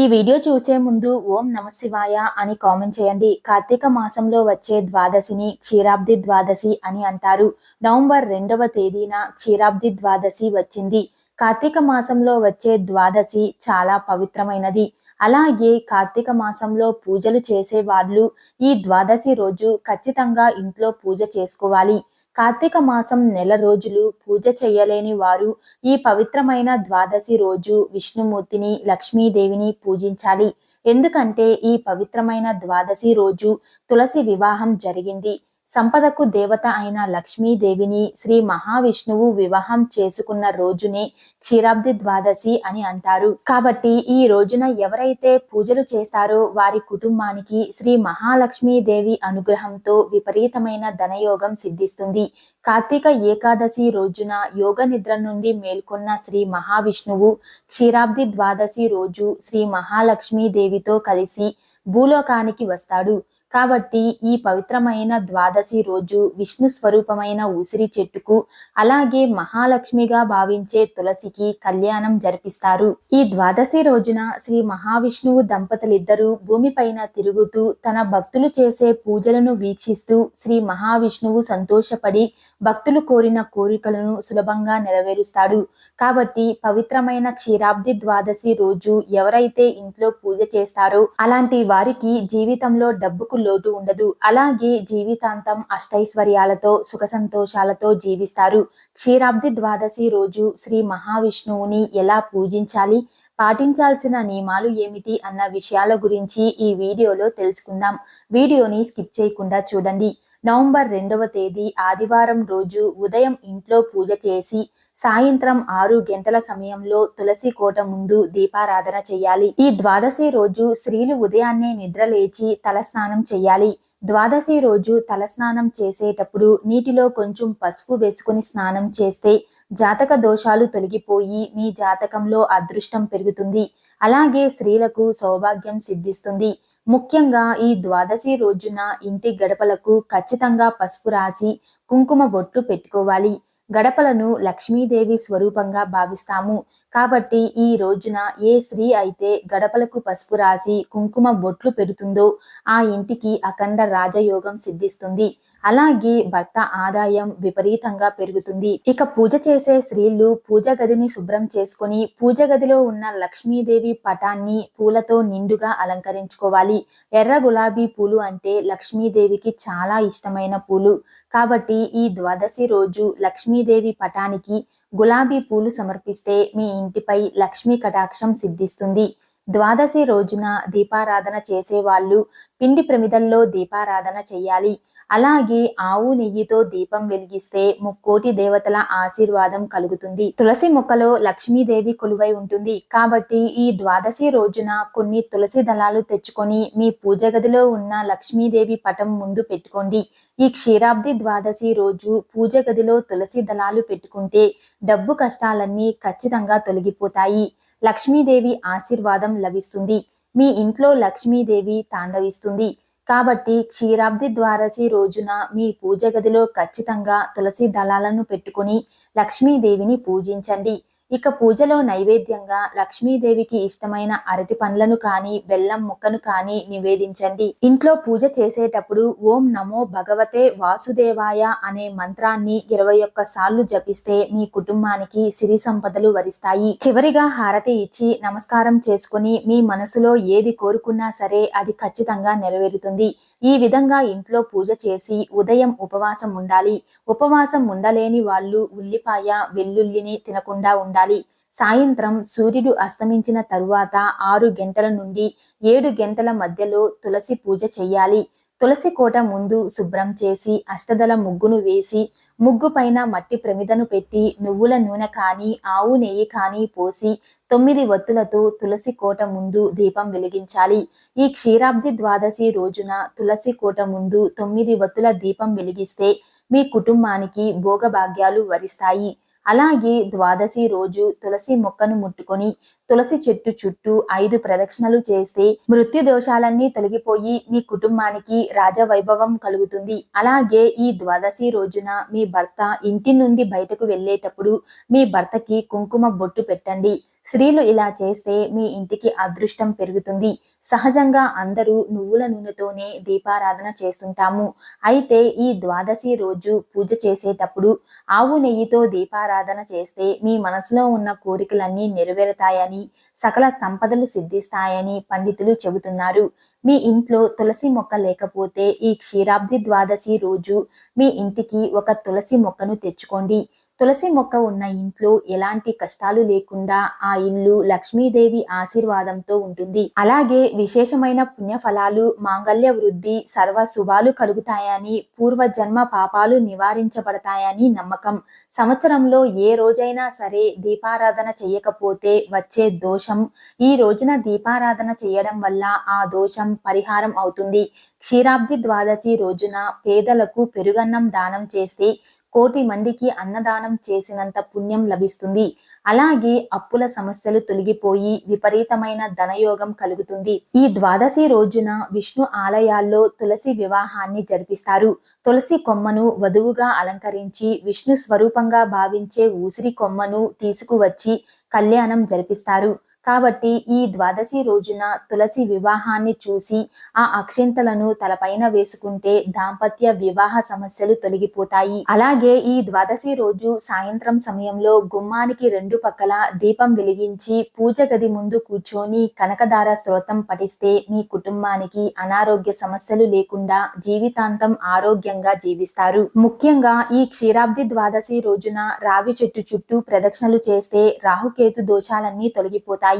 ఈ వీడియో చూసే ముందు ఓం నమశివాయ అని కామెంట్ చేయండి. కార్తీక మాసంలో వచ్చే ద్వాదశిని క్షీరాబ్ది ద్వాదశి అని అంటారు. నవంబర్ రెండవ తేదీన క్షీరాబ్ది ద్వాదశి వచ్చింది. కార్తీక మాసంలో వచ్చే ద్వాదశి చాలా పవిత్రమైనది. అలాగే కార్తీక మాసంలో పూజలు చేసే వాళ్ళు ఈ ద్వాదశి రోజు ఖచ్చితంగా ఇంట్లో పూజ చేసుకోవాలి. కార్తీక మాసం నెల రోజులు పూజ చేయలేని వారు ఈ పవిత్రమైన ద్వాదశి రోజు విష్ణుమూర్తిని లక్ష్మీదేవిని పూజించాలి. ఎందుకంటే ఈ పవిత్రమైన ద్వాదశి రోజు తులసి వివాహం జరిగింది. సంపదకు దేవత అయిన లక్ష్మీదేవిని శ్రీ మహావిష్ణువు వివాహం చేసుకున్న రోజునే క్షీరాబ్ది ద్వాదశి అని అంటారు. కాబట్టి ఈ రోజున ఎవరైతే పూజలు చేస్తారో వారి కుటుంబానికి శ్రీ మహాలక్ష్మీదేవి అనుగ్రహంతో విపరీతమైన ధనయోగం సిద్ధిస్తుంది. కార్తీక ఏకాదశి రోజున యోగ నిద్ర నుండి మేల్కొన్న శ్రీ మహావిష్ణువు క్షీరాబ్ది ద్వాదశి రోజు శ్రీ మహాలక్ష్మీదేవితో కలిసి భూలోకానికి వస్తాడు. కాబట్టి ఈ పవిత్రమైన ద్వాదశి రోజు విష్ణు స్వరూపమైన ఉసిరి చెట్టుకు అలాగే మహాలక్ష్మిగా భావించే తులసికి కళ్యాణం జరిపిస్తారు. ఈ ద్వాదశి రోజున శ్రీ మహావిష్ణువు దంపతులిద్దరూ భూమిపైన తిరుగుతూ తన భక్తులు చేసే పూజలను వీక్షిస్తూ శ్రీ మహావిష్ణువు సంతోషపడి భక్తులు కోరిన కోరికలను సులభంగా నెరవేరుస్తాడు. కాబట్టి పవిత్రమైన క్షీరాబ్ది ద్వాదశి రోజు ఎవరైతే ఇంట్లో పూజ చేస్తారో అలాంటి వారికి జీవితంలో డబ్బుకు లోటు ఉండదు. అలాగే జీవితాంతం అష్టైశ్వర్యాలతో సుఖ సంతోషాలతో జీవిస్తారు. క్షీరాబ్ది ద్వాదశి రోజు శ్రీ మహావిష్ణువుని ఎలా పూజించాలి? పాటించాల్సిన నియమాలు ఏమిటి అన్న విషయాల గురించి ఈ వీడియోలో తెలుసుకుందాం. వీడియోని స్కిప్ చేయకుండా చూడండి. నవంబర్ రెండవ తేదీ ఆదివారం రోజు ఉదయం ఇంట్లో పూజ చేసి సాయంత్రం ఆరు గంటల సమయంలో తులసి కోట ముందు దీపారాధన చేయాలి. ఈ ద్వాదశి రోజు స్త్రీలు ఉదయాన్నే నిద్రలేచి తలస్నానం చేయాలి. ద్వాదశి రోజు తలస్నానం చేసేటప్పుడు నీటిలో కొంచెం పసుపు వేసుకుని స్నానం చేస్తే జాతక దోషాలు తొలగిపోయి మీ జాతకంలో అదృష్టం పెరుగుతుంది. అలాగే స్త్రీలకు సౌభాగ్యం సిద్ధిస్తుంది. ముఖ్యంగా ఈ ద్వాదశి రోజున ఇంటి గడపలకు ఖచ్చితంగా పసుపు రాసి కుంకుమ బొట్లు పెట్టుకోవాలి. గడపలను లక్ష్మీదేవి స్వరూపంగా భావిస్తాము. కాబట్టి ఈ రోజున ఏ స్త్రీ అయితే గడపలకు పసుపు రాసి కుంకుమ బొట్లు పెడుతుందో ఆ ఇంటికి అఖండ రాజయోగం సిద్ధిస్తుంది. అలాగే భర్త ఆదాయం విపరీతంగా పెరుగుతుంది. ఇక పూజ చేసే స్త్రీలు పూజ గదిని శుభ్రం చేసుకొని పూజ గదిలో ఉన్న లక్ష్మీదేవి పటాన్ని పూలతో నిండుగా అలంకరించుకోవాలి. ఎర్ర గులాబీ పూలు అంటే లక్ష్మీదేవికి చాలా ఇష్టమైన పూలు. కాబట్టి ఈ ద్వాదశి రోజు లక్ష్మీదేవి పటానికి గులాబీ పూలు సమర్పిస్తే మీ ఇంటిపై లక్ష్మీ కటాక్షం సిద్ధిస్తుంది. ద్వాదశి రోజున దీపారాధన చేసేవాళ్ళు పిండి ప్రమిదల్లో దీపారాధన చేయాలి. అలాగే ఆవు నెయ్యితో దీపం వెలిగిస్తే ముక్కోటి దేవతల ఆశీర్వాదం కలుగుతుంది. తులసి మొక్కలో లక్ష్మీదేవి కొలువై ఉంటుంది. కాబట్టి ఈ ద్వాదశి రోజున కొన్ని తులసి దళాలు తెచ్చుకొని మీ పూజ గదిలో ఉన్న లక్ష్మీదేవి పటం ముందు పెట్టుకోండి. ఈ క్షీరాబ్ది ద్వాదశి రోజు పూజ గదిలో తులసి దళాలు పెట్టుకుంటే డబ్బు కష్టాలన్నీ ఖచ్చితంగా తొలగిపోతాయి. లక్ష్మీదేవి ఆశీర్వాదం లభిస్తుంది. మీ ఇంట్లో లక్ష్మీదేవి తాండవిస్తుంది. కాబట్టి క్షీరాబ్ది ద్వాదశి రోజున మీ పూజ గదిలో ఖచ్చితంగా తులసి దళాలను పెట్టుకుని లక్ష్మీదేవిని పూజించండి. ఇక పూజలో నైవేద్యంగా లక్ష్మీదేవికి ఇష్టమైన అరటి పండ్లను కానీ బెల్లం ముక్కను కానీ నివేదించండి. ఇంట్లో పూజ చేసేటప్పుడు ఓం నమో భగవతే వాసుదేవాయ అనే మంత్రాన్ని ఇరవై ఒక్క సార్లు జపిస్తే మీ కుటుంబానికి సిరి సంపదలు వరిస్తాయి. చివరిగా హారతి ఇచ్చి నమస్కారం చేసుకుని మీ మనసులో ఏది కోరుకున్నా సరే అది ఖచ్చితంగా నెరవేరుతుంది. ఈ విధంగా ఇంట్లో పూజ చేసి ఉదయం ఉపవాసం ఉండాలి. ఉపవాసం ఉండలేని వాళ్ళు ఉల్లిపాయ వెల్లుల్లిని తినకుండా ఉండాలి. సాయంత్రం సూర్యుడు అస్తమించిన తరువాత ఆరు గంటల నుండి ఏడు గంటల మధ్యలో తులసి పూజ చెయ్యాలి తులసి కోట ముందు శుభ్రం చేసి అష్టదల ముగ్గును వేసి ముగ్గు పైన మట్టి ప్రమిదను పెట్టి నువ్వుల నూనె కానీ ఆవు నెయ్యి కానీ పోసి తొమ్మిది ఒత్తులతో తులసి కోట ముందు దీపం వెలిగించాలి. ఈ క్షీరాబ్ది ద్వాదశి రోజున తులసి కోట ముందు తొమ్మిది ఒత్తుల దీపం వెలిగిస్తే మీ కుటుంబానికి భోగభాగ్యాలు వరిస్తాయి. అలాగే ద్వాదశి రోజు తులసి మొక్కను ముట్టుకొని తులసి చెట్టు చుట్టూ ఐదు ప్రదక్షిణలు చేస్తే మృత్యు దోషాలన్నీ తొలగిపోయి మీ కుటుంబానికి రాజవైభవం కలుగుతుంది. అలాగే ఈ ద్వాదశి రోజున మీ భర్త ఇంటి నుండి బయటకు వెళ్ళేటప్పుడు మీ భర్తకి కుంకుమ బొట్టు పెట్టండి. స్త్రీలు ఇలా చేస్తే మీ ఇంటికి అదృష్టం పెరుగుతుంది. సహజంగా అందరూ నువ్వుల నూనెతోనే దీపారాధన చేస్తుంటాము. అయితే ఈ ద్వాదశి రోజు పూజ చేసేటప్పుడు ఆవు నెయ్యితో దీపారాధన చేస్తే మీ మనసులో ఉన్న కోరికలన్నీ నెరవేరుతాయని సకల సంపదలు సిద్ధిస్తాయని పండితులు చెబుతున్నారు. మీ ఇంట్లో తులసి మొక్క లేకపోతే ఈ క్షీరాబ్ది ద్వాదశి రోజు మీ ఇంటికి ఒక తులసి మొక్కను తెచ్చుకోండి. తులసి మొక్క ఉన్న ఇంట్లో ఎలాంటి కష్టాలు లేకుండా ఆ ఇల్లు లక్ష్మీదేవి ఆశీర్వాదంతో ఉంటుంది. అలాగే విశేషమైన పుణ్య ఫలాలు మాంగళ్య వృద్ధి సర్వ శుభాలు కలుగుతాయని పూర్వజన్మ పాపాలు నివారించబడతాయని నమ్మకం. సంవత్సరంలో ఏ రోజైనా సరే దీపారాధన చేయకపోతే వచ్చే దోషం. ఈ రోజున దీపారాధన చేయడం వల్ల ఆ దోషం పరిహారం అవుతుంది. క్షీరాబ్ది ద్వాదశి రోజున పేదలకు పెరుగన్నం దానం చేస్తే కోటి మందికి అన్నదానం చేసినంత పుణ్యం లభిస్తుంది. అలాగే అప్పుల సమస్యలు తొలగిపోయి విపరీతమైన ధనయోగం కలుగుతుంది. ఈ ద్వాదశి రోజున విష్ణు ఆలయాల్లో తులసి వివాహాన్ని జరిపిస్తారు. తులసి కొమ్మను వధువుగా అలంకరించి విష్ణు స్వరూపంగా భావించే ఊసిరి కొమ్మను తీసుకువచ్చి కళ్యాణం జరిపిస్తారు. కాబట్టి ఈ ద్వాదశి రోజున తులసి వివాహాన్ని చూసి ఆ అక్షింతలను తలపైన వేసుకుంటే దాంపత్య వివాహ సమస్యలు తొలగిపోతాయి. అలాగే ఈ ద్వాదశి రోజు సాయంత్రం సమయంలో గుమ్మానికి రెండు పక్కల దీపం వెలిగించి పూజ గది ముందు కూర్చొని కనకదార స్తోత్రం పఠిస్తే మీ కుటుంబానికి అనారోగ్య సమస్యలు లేకుండా జీవితాంతం ఆరోగ్యంగా జీవిస్తారు. ముఖ్యంగా ఈ క్షీరాబ్ది ద్వాదశి రోజున రావి చెట్టు చుట్టూ ప్రదక్షిణలు చేస్తే రాహుకేతు దోషాలన్నీ తొలగిపోతాయి.